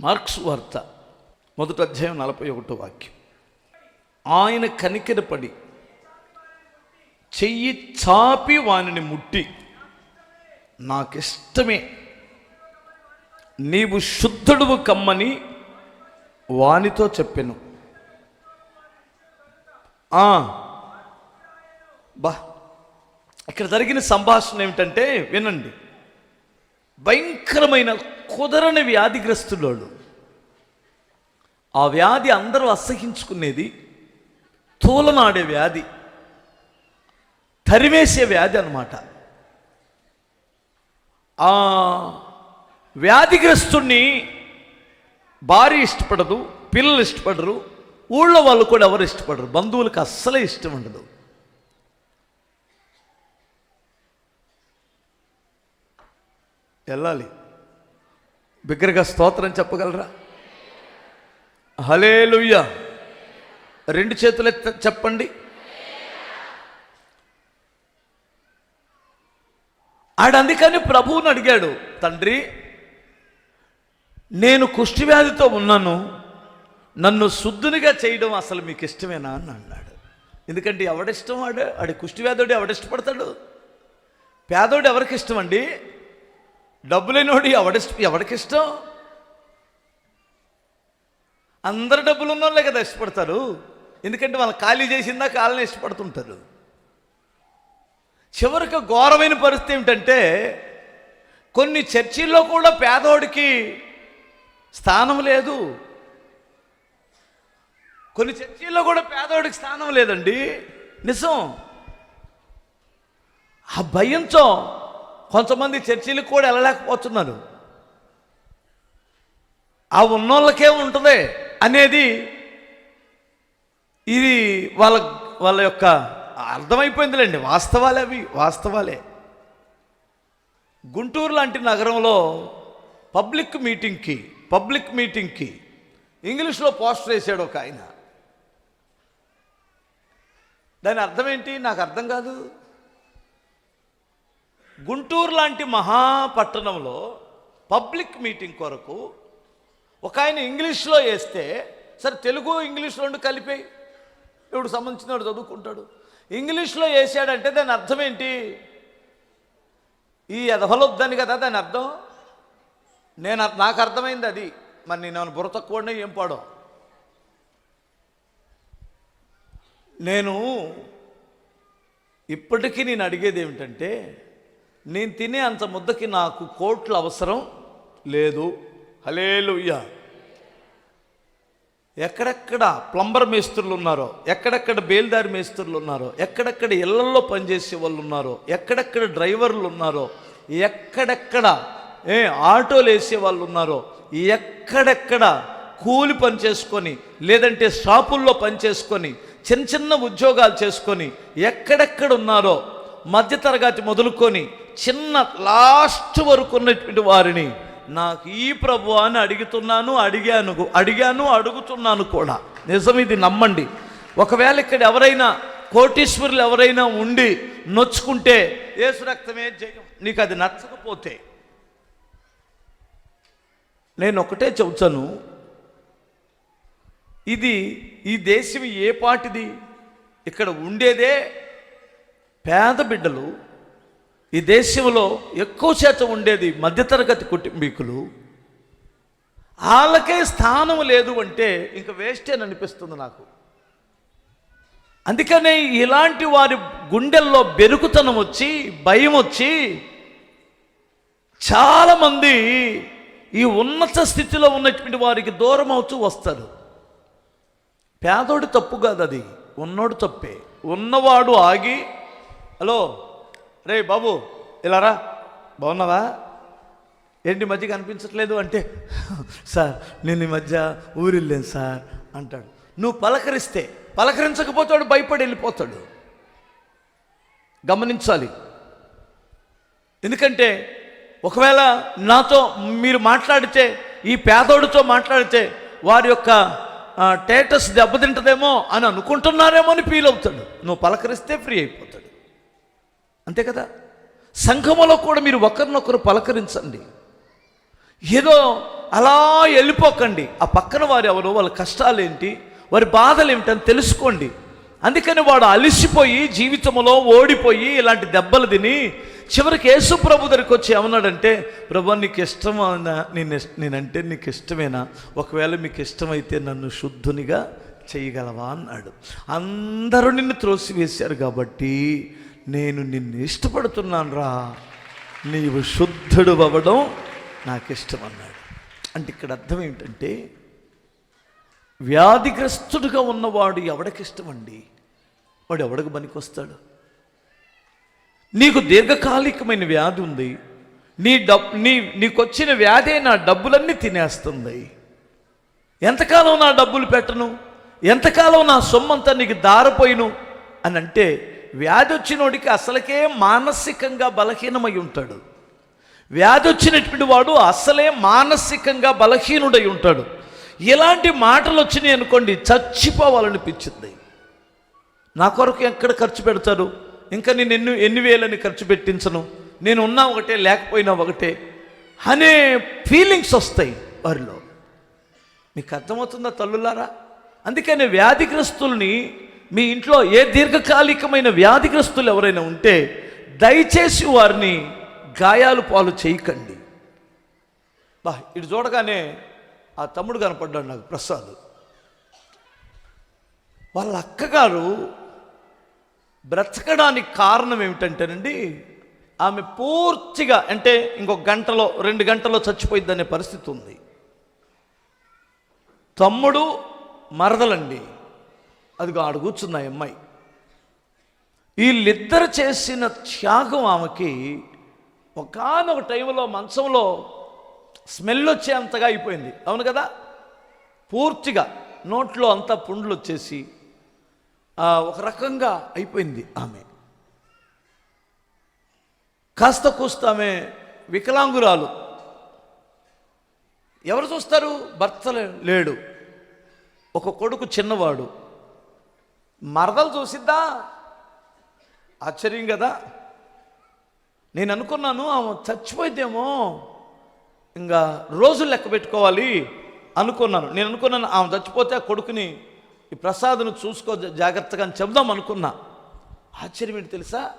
Marks వార్త మొదటి అధ్యాయం నలభై ఒకటో వాక్యం. ఆయన కనికెరపడి చెయ్యి చాపి వానిని ముట్టి నాకిష్టమే నీవు శుద్ధుడువు కమ్మని వానితో చెప్పాను. బా ఇక్కడ జరిగిన సంభాషణ ఏమిటంటే వినండి. భయంకరమైన కుదరని వ్యాధిగ్రస్తులోళ్ళు. ఆ వ్యాధి అందరూ అసహించుకునేది తూలనాడే వ్యాధి తరివేసే వ్యాధి అన్నమాట. ఆ వ్యాధిగ్రస్తుణ్ణి భార్య ఇష్టపడదు పిల్లలు ఇష్టపడరు ఊళ్ళో వాళ్ళు కూడా ఎవరు ఇష్టపడరు బంధువులకు అస్సలే ఇష్టం ఉండదు. వెళ్ళాలి. బిగ్గరగా స్తోత్రం చెప్పగలరా? హలేలుయ్య రెండు చేతులు చెప్పండి. ఆడ అందుకని ప్రభువుని అడిగాడు తండ్రి నేను కుష్టివ్యాధితో ఉన్నాను నన్ను శుద్ధునిగా చేయడం అసలు మీకు ఇష్టమేనా అని అన్నాడు. ఎందుకంటే ఎవడిష్టం వాడు? ఆడి కుష్టివ్యాధుడు ఎవడిష్టపడతాడు? పేదోడు ఎవరికి ఇష్టం అండి డబ్బు లేనివాడు ఎవడిష్ట ఇష్టం అందరు డబ్బులు ఉన్న వాళ్ళే కదా ఇష్టపడతారు. ఎందుకంటే వాళ్ళు ఖాళీ చేసిందా కాళ్ళని ఇష్టపడుతుంటారు. చివరికి ఘోరమైన పరిస్థితి ఏమిటంటే కొన్ని చర్చిల్లో కూడా పేదోడికి స్థానం లేదు. కొన్ని చర్చిల్లో కూడా పేదోడికి స్థానం లేదండి. నిజం. ఆ భయంతో కొంతమంది చర్చిలకు కూడా వెళ్ళలేకపోతున్నారు. ఆ ఉన్నోళ్ళకే ఉంటుంది అనేది ఇది వాళ్ళ వాళ్ళ యొక్క అర్థమైపోయిందిలేండి. వాస్తవాలే అవి వాస్తవాలే. గుంటూరు లాంటి నగరంలో పబ్లిక్ మీటింగ్కి పబ్లిక్ మీటింగ్కి ఇంగ్లీష్లో పోస్టర్ వేసాడు ఒక ఆయన. దాని అర్థం ఏంటి? నాకు అర్థం కాదు. గుంటూరు లాంటి మహాపట్టణంలో పబ్లిక్ మీటింగ్ కొరకు ఒక ఆయన ఇంగ్లీష్లో వేస్తే సరే తెలుగు ఇంగ్లీష్ రెండు కలిపే ఇప్పుడు సంబంధించిన వాడు చదువుకుంటాడు. ఇంగ్లీష్లో వేసాడంటే దాని అర్థం ఏంటి? ఈ ఎదవలొద్దని కదా దాని అర్థం? నేను అర్- నాకు అర్థమైంది అది. మరి నేను బుర్ర తక్కువనే ఏం పాడో? నేను ఇప్పటికీ నేను అడిగేది ఏమిటంటే నేను తినే అంత ముద్దకి నాకు కోట్లు అవసరం లేదు. హలేలుయ్యా ఎక్కడెక్కడ ప్లంబర్ మేస్త్రులు ఉన్నారో ఎక్కడెక్కడ బేల్దారి మేస్త్రులు ఉన్నారో ఎక్కడెక్కడ ఇళ్ళల్లో పనిచేసే వాళ్ళు ఉన్నారో ఎక్కడెక్కడ డ్రైవర్లు ఉన్నారో ఎక్కడెక్కడ ఏ ఆటోలు వేసే వాళ్ళు ఉన్నారో ఎక్కడెక్కడ కూలి పని చేసుకొని లేదంటే షాపుల్లో పని చేసుకొని చిన్న చిన్న ఉద్యోగాలు చేసుకొని ఎక్కడెక్కడ ఉన్నారో మధ్యతరగతి మొదలుకొని చిన్న లాస్ట్ వరకు ఉన్నటువంటి వారిని నాకు ఈ ప్రభు అని అడుగుతున్నాను అడిగాను అడిగాను అడుగుతున్నాను కూడా. నిజం ఇది నమ్మండి. ఒకవేళ ఇక్కడ ఎవరైనా కోటీశ్వరులు ఎవరైనా ఉండి నొచ్చుకుంటే ఏసు రక్తమే జయం నీకు అది నచ్చకపోతే. నేను ఒకటే చెబుతాను. ఇది ఈ దేశం ఏ పాటిది? ఇక్కడ ఉండేదే పేద బిడ్డలు ఈ దేశంలో ఎక్కువ శాతం ఉండేది మధ్యతరగతి కుటుంబీకులు. వాళ్ళకే స్థానం లేదు అంటే ఇంక వేస్టే అని అనిపిస్తుంది నాకు. అందుకనే ఇలాంటి వారి గుండెల్లో బెరుకుతనం వచ్చి భయం వచ్చి చాలామంది ఈ ఉన్నత స్థితిలో ఉన్నటువంటి వారికి దూరం అవుతూ వస్తారు. పేదోడి తప్పు కాదు అది. ఉన్నోడు తప్పే. ఉన్నవాడు ఆగి హలో రే బాబు ఇలా రా. బాగున్నావా? ఏంటి మధ్య కనిపించట్లేదు అంటే సార్ నేను ఈ మధ్య ఊరిల్లేను సార్ అంటాడు. నువ్వు పలకరిస్తే పలకరించకపోతాడు భయపడి వెళ్ళిపోతాడు. గమనించాలి. ఎందుకంటే ఒకవేళ నాతో మీరు మాట్లాడితే ఈ పేదోడితో మాట్లాడితే వారి యొక్క టేటస్ దెబ్బతింటదేమో అని అనుకుంటున్నారేమో అని ఫీల్ అవుతాడు. నువ్వు పలకరిస్తే ఫ్రీ అయిపోతాడు. అంతే కదా? సంఘములో కూడా మీరు ఒకరినొకరు పలకరించండి. ఏదో అలా వెళ్ళిపోకండి. ఆ పక్కన వారు ఎవరు వాళ్ళ కష్టాలు ఏంటి వారి బాధలు ఏమిటని తెలుసుకోండి. అందుకని వాడు అలిసిపోయి జీవితంలో ఓడిపోయి ఇలాంటి దెబ్బలు తిని చివరికి యేసు ప్రభు దగ్గరికి వచ్చి ఏమన్నాడంటే ప్రభు నీకు ఇష్టమైనా నేను నేనంటే నీకు ఇష్టమేనా? ఒకవేళ మీకు ఇష్టమైతే నన్ను శుద్ధునిగా చేయగలవా? అన్నాడు. అందరూ నిన్ను త్రోసివేశారు కాబట్టి నేను నిన్ను ఇష్టపడుతున్నాను రా నీవు శుద్ధుడు అవ్వడం నాకు ఇష్టం అన్నాడు అంటే ఇక్కడ అర్థం ఏమిటంటే వ్యాధిగ్రస్తుడుగా ఉన్నవాడు ఎవడికి ఇష్టమండి వాడు ఎవడికి పనికొస్తాడు? నీకు దీర్ఘకాలికమైన వ్యాధి ఉంది. నీ డబ్ నీ నీకు వచ్చిన వ్యాధే నా డబ్బులన్నీ తినేస్తుంది. ఎంతకాలం నా డబ్బులు పెట్టను? ఎంతకాలం నా సొమ్మంతా నీకు దారిపోయిను? అని అంటే వ్యాధి వచ్చినోడికి అసలకే మానసికంగా బలహీనమై ఉంటాడు వ్యాధి వచ్చినటువంటి వాడు అసలే మానసికంగా బలహీనుడై ఉంటాడు. ఇలాంటి మాటలు వచ్చినాయి అనుకోండి చచ్చిపోవాలనిపించింది. నా కొరకు ఎక్కడ ఖర్చు పెడతారు? ఇంకా నేను ఎన్ని ఎన్ని వేలని ఖర్చు పెట్టించను? నేను ఉన్నా ఒకటే లేకపోయినా ఒకటే అనే ఫీలింగ్స్ వస్తాయి వారిలో. మీకు అర్థమవుతుందా తల్లులారా? అందుకని వ్యాధిగ్రస్తుల్ని మీ ఇంట్లో ఏ దీర్ఘకాలికమైన వ్యాధిగ్రస్తులు ఎవరైనా ఉంటే దయచేసి వారిని గాయాలు పాలు చేయకండి. బా ఇటు చూడగానే ఆ తమ్ముడు కనపడ్డాడు నాకు ప్రసాద్. వాళ్ళ అక్కగారు బ్రతకడానికి కారణం ఏమిటంటేనండి ఆమె పూర్తిగా అంటే ఇంకొక గంటలో రెండు గంటలో చచ్చిపోయిద్దనే పరిస్థితి ఉంది. తమ్ముడు మరదలండి. అదిగో ఆడు కూర్చుంది ఆ అమ్మాయి. వీళ్ళిద్దరు చేసిన త్యాగం ఆమెకి ఒకనొక టైంలో మంచంలో స్మెల్ వచ్చేంతగా అయిపోయింది. అవును కదా? పూర్తిగా నోట్లో అంతా పుండ్లు వచ్చేసి ఒక రకంగా అయిపోయింది ఆమె. కాస్త కూస్త ఆమె వికలాంగురాలు. ఎవరు చూస్తారు? భర్త లేడు. ఒక కొడుకు చిన్నవాడు. మరదలు చూసిద్దా? ఆశ్చర్యం కదా. నేను అనుకున్నాను ఆమె చచ్చిపోయిద్దేమో ఇంకా రోజులు లెక్క పెట్టుకోవాలి అనుకున్నాను. నేను అనుకున్నాను ఆమె చచ్చిపోతే ఆ కొడుకుని ఈ ప్రసాద్ను చూసుకో జాగ్రత్తగా అని చెప్దాం అనుకున్నా. ఆశ్చర్యం ఏంటి తెలుసా?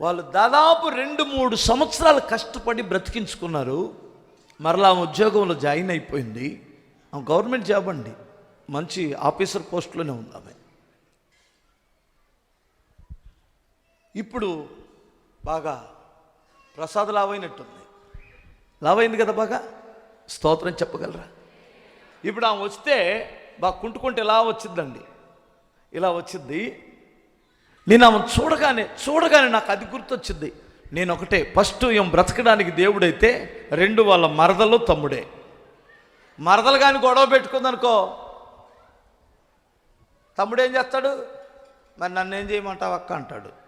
వాళ్ళు దాదాపు రెండు మూడు సంవత్సరాలు కష్టపడి బ్రతికించుకున్నారు. మరలా ఆమె ఉద్యోగంలో జాయిన్ అయిపోయింది. ఆమె గవర్నమెంట్ జాబ్ అండి. మంచి ఆఫీసర్ పోస్ట్లోనే ఉంది ఆమె. ఇప్పుడు బాగా ప్రసాద్ లావైనట్టుంది. లావైంది కదా బాగా? స్తోత్రం చెప్పగలరా? ఇప్పుడు ఆమె వస్తే బాగా కుంటుకుంటే ఇలా వచ్చిందండి. ఇలా వచ్చింది. నేను ఆమె చూడగానే చూడగానే నాకు అది గుర్తొచ్చింది. నేను ఒకటే ఫస్ట్ ఏం బ్రతకడానికి దేవుడైతే రెండు వాళ్ళ మరదలు తమ్ముడే. మరదలు కానీ గొడవ పెట్టుకుందనుకో తమ్ముడు ఏం చేస్తాడు? మరి నన్ను ఏం చేయమంటావు అక్క అంటాడు.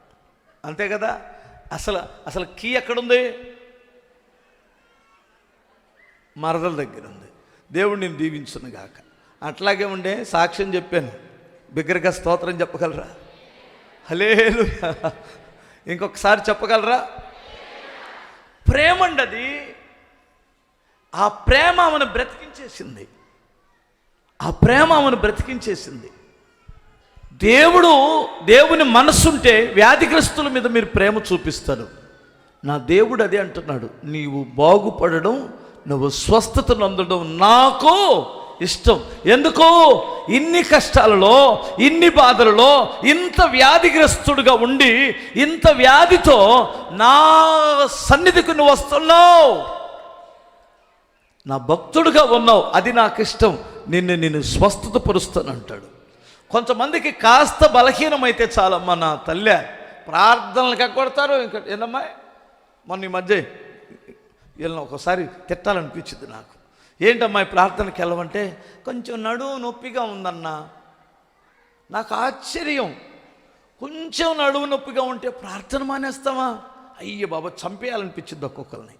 అంతే కదా? అసలు అసలు కీ ఎక్కడుంది? మరదల దగ్గర ఉంది దేవుడు నేను దీవించును గాక. అట్లాగే ఉండే సాక్ష్యం చెప్పాను. బిగ్గరగా స్తోత్రం చెప్పగలరా? హలేలు ఇంకొకసారి చెప్పగలరా? ప్రేమ అండి అది ఆ ప్రేమ ఆమెను బ్రతికించేసింది. ఆ ప్రేమ ఆమెను బ్రతికించేసింది. దేవుడు దేవుని మనస్సుంటే వ్యాధిగ్రస్తుల మీద మీరు ప్రేమ చూపిస్తారు. నా దేవుడు అదే అంటున్నాడు నీవు బాగుపడడం నువ్వు స్వస్థత నందడం నాకు ఇష్టం. ఎందుకు? ఇన్ని కష్టాలలో ఇన్ని బాధలలో ఇంత వ్యాధిగ్రస్తుడుగా ఉండి ఇంత వ్యాధితో నా సన్నిధికి నువ్వు వస్తున్నావు. నా భక్తుడుగా ఉన్నావు అది నాకు ఇష్టం నిన్ను నేను స్వస్థత పరుస్తానంటాడు. కొంతమందికి కాస్త బలహీనమైతే చాలమ్మా నా తల్లి. ప్రార్థనలు ఎక్కొడతారు ఇంకా ఏందమ్మా? మొన్న ఈ మధ్య వీళ్ళని ఒకసారి తిట్టాలనిపించింది నాకు. ఏంటమ్మా ఈ ప్రార్థనకి వెళ్ళమంటే కొంచెం నడువు నొప్పిగా ఉందన్నా. నాకు ఆశ్చర్యం. కొంచెం నడువు నొప్పిగా ఉంటే ప్రార్థన మానేస్తామా అయ్య బాబా చంపేయాలనిపించింది ఒక్కొక్కరిని.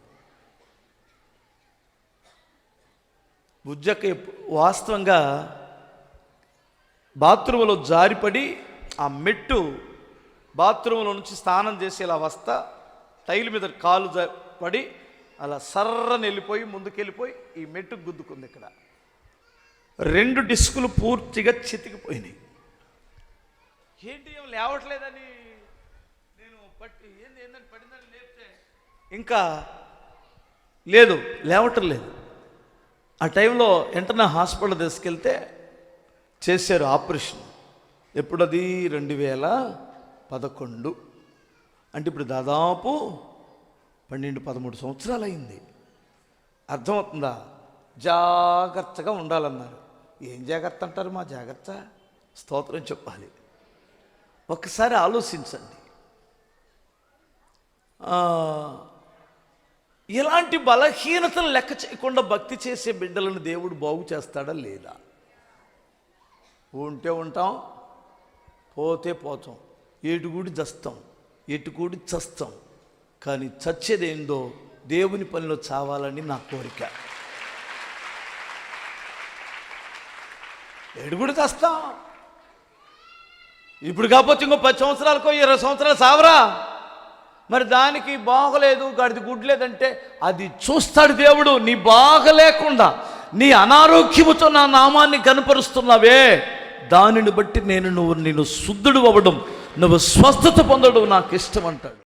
బుజ్జక్క ఎప్పు- వాస్తవంగా బాత్రూంలో జారిపడి ఆ మెట్టు బాత్రూంలో నుంచి స్నానం చేసి ఇలా వస్తా టైల్ మీద కాలు పడి అలా సర్రని వెళ్ళిపోయి ముందుకెళ్ళిపోయి ఈ మెట్టు గుద్దుకుంది ఇక్కడ. రెండు డిస్కులు పూర్తిగా చితికిపోయినాయి. ఏంటి ఏం లేవట్లేదని నేను పట్టి ఏంది ఏందని పడిందని లేపితే? ఇంకా లేదు లేవటం లేదు. ఆ టైంలో వెంటనే హాస్పిటల్ తీసుకెళ్తే చేశారు ఆపరేషన్. ఎప్పుడది? రెండు వేల పదకొండు. అంటే ఇప్పుడు దాదాపు పన్నెండు పదమూడు సంవత్సరాలు అయింది అర్థమవుతుందా? జాగ్రత్తగా ఉండాలన్నారు. ఏం జాగ్రత్త అంటారు మా జాగ్రత్త? స్తోత్రం చెప్పాలి. ఒక్కసారి ఆలోచించండి. ఇలాంటి బలహీనతను లెక్క చేయకుండా భక్తి చేసే బిడ్డలను దేవుడు బాగు చేస్తాడా లేదా? ఉంటే ఉంటాం పోతే పోతాం. ఏటుగూడి చస్తాం ఎటుకూడి చస్తాం. కానీ చచ్చేదేందో దేవుని పనిలో చావాలని నా కోరిక. ఏడుగుడు చస్తాం ఇప్పుడు కాకపోతే ఇంకో పది సంవత్సరాలకో ఇరవై సంవత్సరాలు సావరా. మరి దానికి బాగలేదు గడిది గుడ్లేదంటే అది చూస్తాడు దేవుడు నీ బాగలేకుండా నీ అనారోగ్యముతో నా నామాన్ని కనపరుస్తున్నావే దానిని బట్టి నేను నువ్వు నేను శుద్ధుడు అవ్వడం నువ్వు స్వస్థత పొందడం నాకు ఇష్టం అంటాడు.